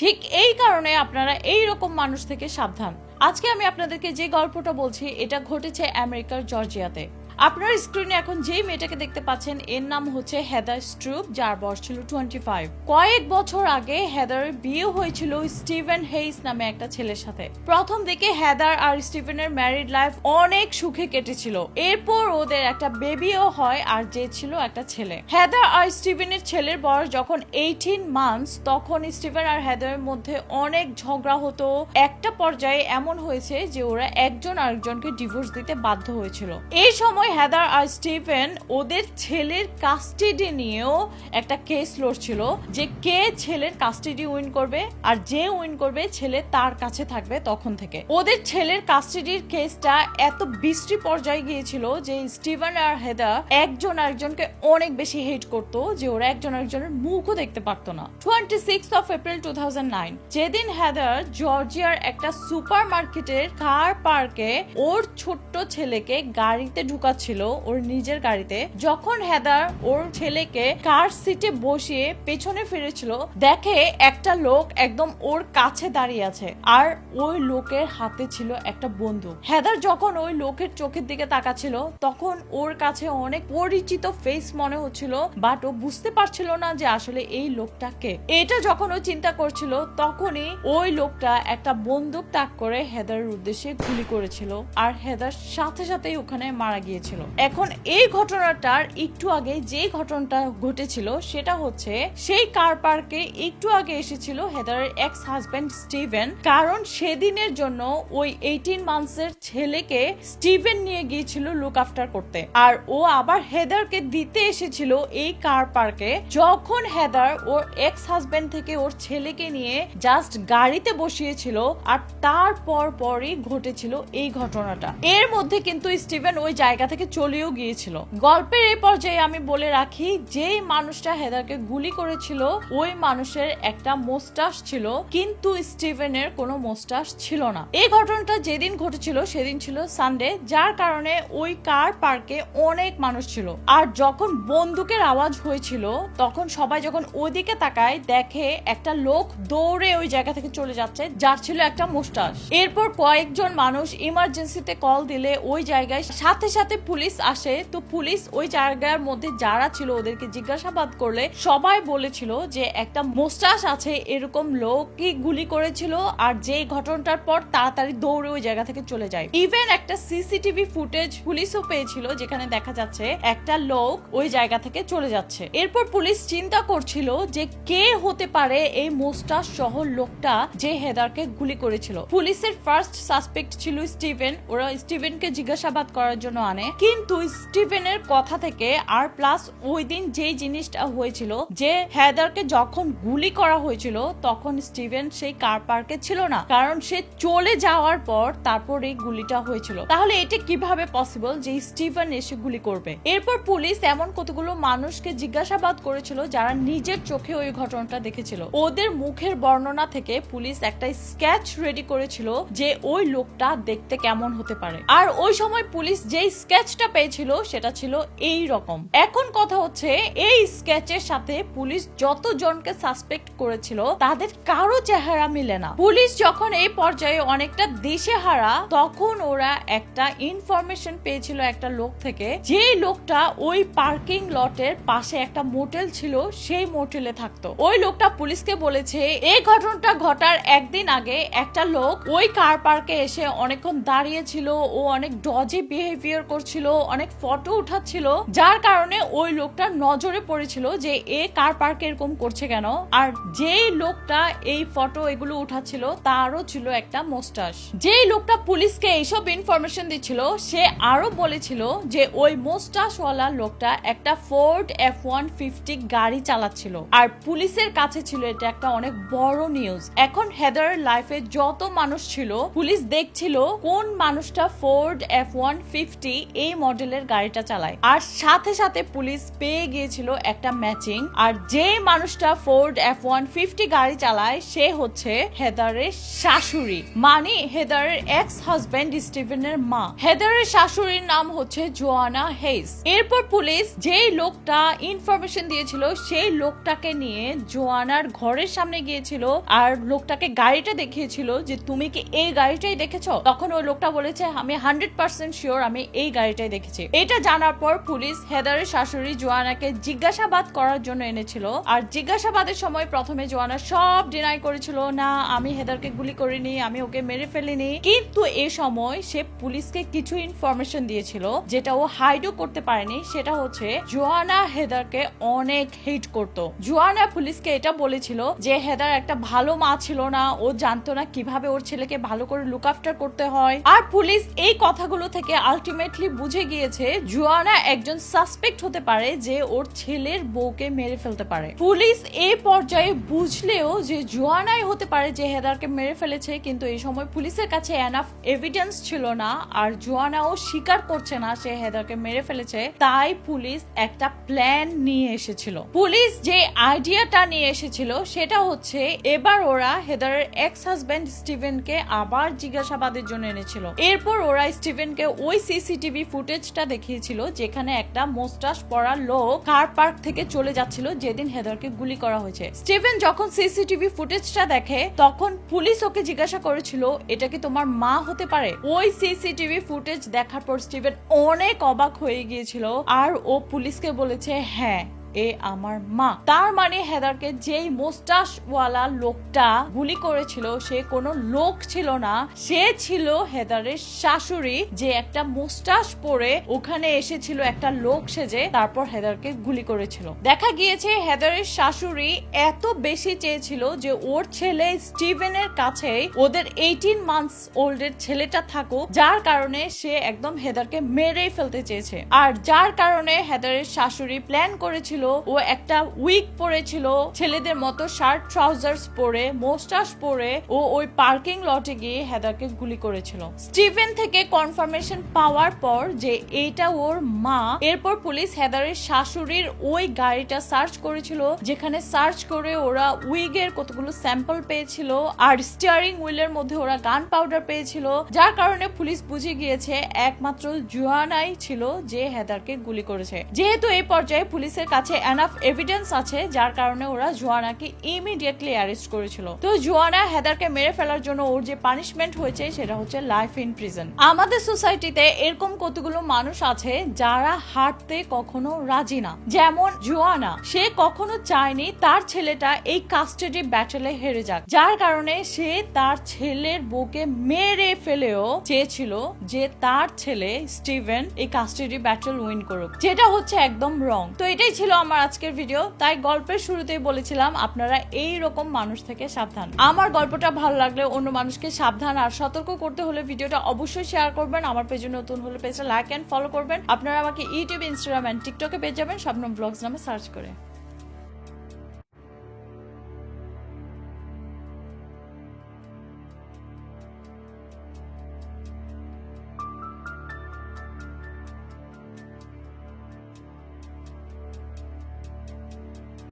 ঠিক এই কারণে আপনারা এই রকম মানুষ থেকে সাবধান। আজকে আমি আপনাদেরকে যে গল্পটা বলছি, এটা ঘটেছে আমেরিকার জর্জিয়াতে। আপনার স্ক্রিনে এখন যেই মেয়েটাকে দেখতে পাচ্ছেন, এর নাম হচ্ছে হেদার স্ট্রুপ, যার বয়স ছিল টোয়েন্টি ফাইভ কয়েক বছর আগে হেদারের বিয়ে হয়েছিল স্টিভেন হেইস নামে একটা ছেলের সাথে। প্রথম দিকে হেদার আর স্টিভেনের ম্যারিড লাইফ অনেক সুখে কেটেছিল। এরপর ওদের একটা বেবিও হয় আর যে ছিল একটা ছেলে। হেদার আর স্টিভেনের ছেলের বয়স যখন এইটিন মান্থস তখন স্টিভেন আর হেদারের মধ্যে অনেক ঝগড়া হতো। একটা পর্যায়ে এমন হয়েছে যে ওরা একজন আরেকজনকে ডিভোর্স দিতে বাধ্য হয়েছিল। এই সময় হেদার আর স্টিভেন ওদের ছেলের কাস্টাডি নিয়েও একটা কেস লড়ছিল যে কে ছেলের কাস্টাডি উইন করবে আর যে উইন করবে ছেলে তার কাছে থাকবে তখন থেকে। ওদের ছেলের কাস্টাডির কেসটা এত বৃষ্টি পর্যায়ে গিয়েছিল যে স্টিভেন আর হেদার একজন আরেকজনকে অনেক বেশি হেট করত যে ওরা একজন আরেকজনের মুখও দেখতে পারতো না। Twenty six of April two nine যেদিন হেদার জর্জিয়ার একটা সুপার মার্কেটের কার পার্কে ওর ছোট্ট ছেলেকে গাড়িতে ঢুকাচ্ছিল ওর নিজের গাড়িতে। যখন হেদার ওর ছেলেকে কার সিটে বসিয়ে পেছনে ফিরেছিল, দেখে একটা লোক একদম ওর কাছে দাঁড়িয়ে আছে। আর ওই লোকের হাতে ছিল একটা বন্দুক। হেদার যখন ওই লোকের চোখের দিকে তাকাচ্ছিল, তখন ওর কাছে অনেক পরিচিত ফেস মনে হচ্ছিল বাট ও বুঝতে পারছিল না যে আসলে এই লোকটা কে। এটা যখন ও চিন্তা করছিল, তখনই ওই লোকটা একটা বন্দুক তাক করে হেদারের উদ্দেশ্যে গুলি করেছিল। আর হেদার সাথে সাথেই ওখানে মারা গিয়েছিল। এখন এই ঘটনাটার একটু আগে যে ঘটনাটা ঘটেছিল, সেটা হচ্ছে সেই কার পার্কে একটু আগে এসেছিল হেদারের এক্স হাজবেন্ড স্টিভেন। কারণ সেদিনের জন্য ওই এইটিন মান্থসের ছেলেকে স্টিভেন নিয়ে গিয়েছিল লুক আফটার করতে। আর ও আবার হেদারকে দিতে এসেছিল এই কার পার্কে যখন হেদার ওর এক্স হাজবেন্ড থেকে ওর ছেলেকে নিয়ে জাস্ট গাড়িতে বসিয়েছিল আর তারপর পরই ঘটেছিল এই ঘটনাটা। এর মধ্যে কিন্তু স্টিভেন ওই জায়গা থেকে চলেও গিয়েছিল। গল্পের এই পর্যায়ে আমি বলে রাখি, যেই মানুষটা হেদারকে গুলি করেছিল, ওই মানুষের একটা মোস্টাস ছিল, কিন্তু স্টিভেনের কোনো মোস্টাস ছিল না। এই ঘটনাটা যেদিন ঘটেছিল, সেদিন ছিল সানডে, যার কারণে ওই কার পার্কে অনেক মানুষ ছিল। আর যখন বন্দুকের আওয়াজ হয়েছিল, তখন সবাই যখন ওইদিকে তাকায়, দেখে একটা লোক দৌড়ে ওই জায়গা থেকে চলে যাচ্ছে, যার ছিল একটা মোস্টাস এরপর কয়েকজন মানুষ ইমার্জেন্সিতে কল দিলে ওই জায়গায় সাথে সাথে পুলিশ আসে, তো পুলিশ ওই জায়গার মধ্যে যারা ছিল ওদেরকে জিজ্ঞাসাবাদ করলে সবাই বলেছিল যে একটা মোস্টাস আছে, এরকম লোকই গুলি করেছিল আর যে ঘটনাটার পর তাড়াতাড়ি দৌড়ে ওই জায়গা থেকে চলে যায়। ইভেন একটা সিসিটিভি ফুটেজ পুলিশও পেয়েছিল যেখানে দেখা যাচ্ছে একটা লোক ওই জায়গা থেকে চলে যাচ্ছে। এরপর পুলিশ চিন্তা করছিল যে কে হতে পারে এই মোস্টাস সহ লোকটা যে হেদারকে গুলি করেছিল। পুলিশের ফার্স্ট সাসপেক্ট ছিল স্টিভেন, ওরা স্টিভেনকে জিজ্ঞাসাবাদ করার জন্য আনে। কিন্তু স্টিভেনের কথা থেকে আর প্লাস ওই দিন যেই জিনিসটা হয়েছিল, যে হেদারকে যখন গুলি করা হয়েছিল, তখন স্টিভেন সেই কার পার্কে ছিল না। কারণ সে চলে যাওয়ার পর তারপর এই গুলিটা হয়েছিল। তাহলে এটা কীভাবে পসিবল যে স্টিভেন এসে গুলি করবে? এরপর পুলিশ এমন কতগুলো মানুষকে জিজ্ঞাসাবাদ করেছিল যারা নিজের চোখে ওই ঘটনাটা দেখেছিল। ওদের মুখের বর্ণনা থেকে পুলিশ একটা স্কেচ রেডি করেছিল যে ওই লোকটা দেখতে কেমন হতে পারে। আর ওই সময় পুলিশ যেই স্কেচটা পেয়েছিল, সেটা ছিল এই রকম এখন কথা হচ্ছে, এই স্কেচের সাথে পুলিশ যতজনকে সাসপেক্ট করেছিল, তাদের কারও চেহারা মিলে না। পুলিশ যখন এই পর্যায়ে অনেকটা দেশে হারা তখন ওরা একটা ইনফরমেশন পেয়েছিল একটা লোক থেকে, যে লোকটা ওই পার্কিং লটের পাশে একটা মোটেল ছিল, সেই মোটেলে থাকতো। ওই লোকটা পুলিশকে বলেছে, এই ঘটনাটা ঘটার একদিন আগে একটা লোক ওই কার পার্কে এসে অনেকক্ষণ দাঁড়িয়ে ছিল, ও অনেক ডজে বিহেভিয়ার করছিল। অনেক ফটো উঠাচ্ছিল, যার কারণে ওই লোকটা নজরে পড়েছিল যে এ কার পার্কে এরকম করছে কেন? আর যেই লোকটা এই ফটো এগুলো উঠাচ্ছিল, তারও ছিল একটা মোস্টাস যেই লোকটা পুলিশকে এইসব ইনফরমেশন দিচ্ছিল, সে আরও বলেছিল যে ওই মোস্টাসওয়ালা লোকটা একটা ফোর্ড এফ ওয়ান ফিফটি গাড়ি চালাচ্ছিল। আর পুলিশের কাছে ছিল, এটা একটা অনেক বড় নিউজ এখন হেদারের লাইফে যত মানুষ ছিল, পুলিশ দেখছিল কোন মানুষটা ফোর্ড এফ ওয়ান ফিফটি এই মডেলের গাড়িটা চালায়। আর সাথে সাথে পুলিশ পেয়ে গিয়েছিল একটা ম্যাচিং। আর যে মানুষটা ফোর্ড এফ ওয়ান ফিফটি গাড়ি চালায়, সে হচ্ছে হেদারের শাশুড়ি। মানে হেদারের এক্স হাজবেন্ড স্টিভেনের মা। হেদারের শাশুড়ির নাম হচ্ছে জোয়ানা হেইস। এরপর পুলিশ যেই লোকটা ইনফরমেশন দিয়েছিল, সেই লোকটাকে নিয়ে জোয়ানার ঘরের সামনে গিয়েছিল। আর লোকটাকে গাড়িটা দেখিয়েছিল যে, তুমি কি এই গাড়িটাই দেখেছ? তখন ওই লোকটা বলেছে, আমি হান্ড্রেড পার্সেন্ট শিওর আমি এই গাড়িটাই দেখেছি। এটা জানার পর পুলিশ হেদারের শাশুড়ি জোয়ানাকে জিজ্ঞাসাবাদ করার জন্য এনেছিল। আর জিজ্ঞাসাবাদের সময় প্রথমে জোয়ানা সব ডিনাই করেছিল, না, আমি হেদারকে গুলি করিনি, আমি ওকে মেরে ফেলিনি। কিন্তু এ সময় সে পুলিশকে কিছু ইনফরমেশন দিয়েছিল, যেটা ও হাইডও করতে পারেনি। সেটা হচ্ছে জোয়ানা হেদারকে অনেক হেট করত। জোয়ানা পুলিশকে এটা বলেছিল যে, হেদার একটা ভালো মা ছিল না, ও জানতো না কীভাবে ওর ছেলেকে ভালো করে লুক আফটার করতে হয়। আর পুলিশ এই কথাগুলো থেকে আলটিমেটলি বুঝে গিয়েছে জোয়ানা একজন সাসপেক্ট হতে পারে যে ওর ছেলের বউকে মেরে ফেলতে পারে। পুলিশ এই পর্যায়ে বুঝলেও যে জোয়ানাই হতে পারে যে হেদারকে মেরে ফেলেছে, কিন্তু এই সময় পুলিশের কাছে এনাফ এভিডেন্স ছিল না আর জোয়ানাও স্বীকার করছে না সে হেদারকে মেরে ফেলেছে। তাই পুলিশ একটা প্ল্যান নিয়ে এসেছিল। পুলিশ যে আইডিয়াটা নিয়ে এসেছিল সেটা হচ্ছে এবার ওরা হেদারের এক্স হাজবেন্ড স্টিভেনকে আবার জিজ্ঞাসাবাদের জন্য এনেছিল। এরপর ওরা স্টিভেনকে ওই সিসিটিভি ফুটেজটা দেখিয়েছিল, যেখানে একটা মোস্টাস পরা লোক কার পার্ক থেকে চলে যাচ্ছিল, যেদিন হেদারকে গুলি করা হয়েছে। স্টিভেন যখন সিসিটিভি ফুটেজটা দেখে, তখন পুলিশ ওকে জিজ্ঞাসা করেছিল, এটা কি তোমার মা হতে পারে? ওই সিসিটিভি ফুটেজ দেখার পর স্টিভেন অনেক অবাক হয়ে গিয়েছিল, আর ও পুলিশকে বলেছে হ্যাঁ। এ আমার মা। তার মানে হেদারকে যেই মোস্টাসওয়ালা লোকটা গুলি করেছিল, সে কোনো লোক ছিল না। সে ছিল হেদারের শাশুড়ি, যে একটা মোস্টাস পরে ওখানে এসেছিল একটা লোক সেজে, তারপর হেদারকে গুলি করেছিল। দেখা গিয়েছে হেদারের শাশুড়ি এত বেশি চেয়েছিল যে ওর ছেলে স্টিভেনের কাছে ওদের এইটিন মান্থস ওল্ড এর ছেলেটা থাকুক, যার কারণে সে একদম হেদারকে মেরেই ফেলতে চেয়েছে। আর যার কারণে হেদারের শাশুড়ি প্ল্যান করেছিল ও একটা উইক পরেছিল। ছেলেদের মতো শার্ট ট্রাউজার্স পরে মোস্টাস পরে ও ওই পার্কিং লটে গিয়ে হেদারকে গুলি করেছিল। স্টিভেন থেকে কনফার্মেশন পাওয়ার পর যে এইটা ওর মা, এরপর পুলিশ হেদারের শাশুড়ির ওই গাড়িটা সার্চ করেছিল, যেখানে সার্চ করে ওরা উইগের কতগুলো স্যাম্পল পেয়েছিল আর স্টিয়ারিং হুইলের মধ্যে ওরা গান পাউডার পেয়েছিল। যার কারণে পুলিশ বুঝে গিয়েছে একমাত্র জুয়ানাই ছিল যে হেদারকে গুলি করেছে। যেহেতু এই পর্যায়ে পুলিশের কাছে এনাফ এভিডেন্স আছে, যার কারণে ওরা জোয়ানাকে ইমিডিয়েটলি অ্যারেস্ট করেছিল। তো জোয়ানা হেদারকে মেরে ফেলার জন্য ওর যে পানিশমেন্ট হয়েছে, সেটা হচ্ছে লাইফ ইন প্রিজন আমাদের সোসাইটিতে এরকম কতগুলো মানুষ আছে, যারা হাঁটতে কখনো রাজি না। যেমন জোয়ানা, সে কখনো চায়নি তার ছেলেটা এই কাস্টাডি ব্যাটেলে হেরে যাক। যার কারণে সে তার ছেলের বউকে মেরে ফেলেও চেয়েছিল যে তার ছেলে স্টিভেন এই কাস্টাডি ব্যাটল উইন করুক। যেটা হচ্ছে একদম রং তো এটাই ছিল আমার আজকের ভিডিও তাই গল্পের শুরুতেই বলেছিলাম, আপনারা এই রকম মানুষ থেকে সাবধান। আমার গল্পটা ভালো লাগলে অন্য মানুষকে সাবধান আর সতর্ক করতে হলে ভিডিওটা অবশ্যই শেয়ার করবেন, আমার পেজে নতুন হলে পেজটা লাইক অ্যান্ড ফলো করবেন। আপনারা আমাকে ইউটিউব ইনস্টাগ্রাম অ্যান্ড টিকটকে পেয়ে যাবেন স্বপ্ন ব্লগস নামে সার্চ করে।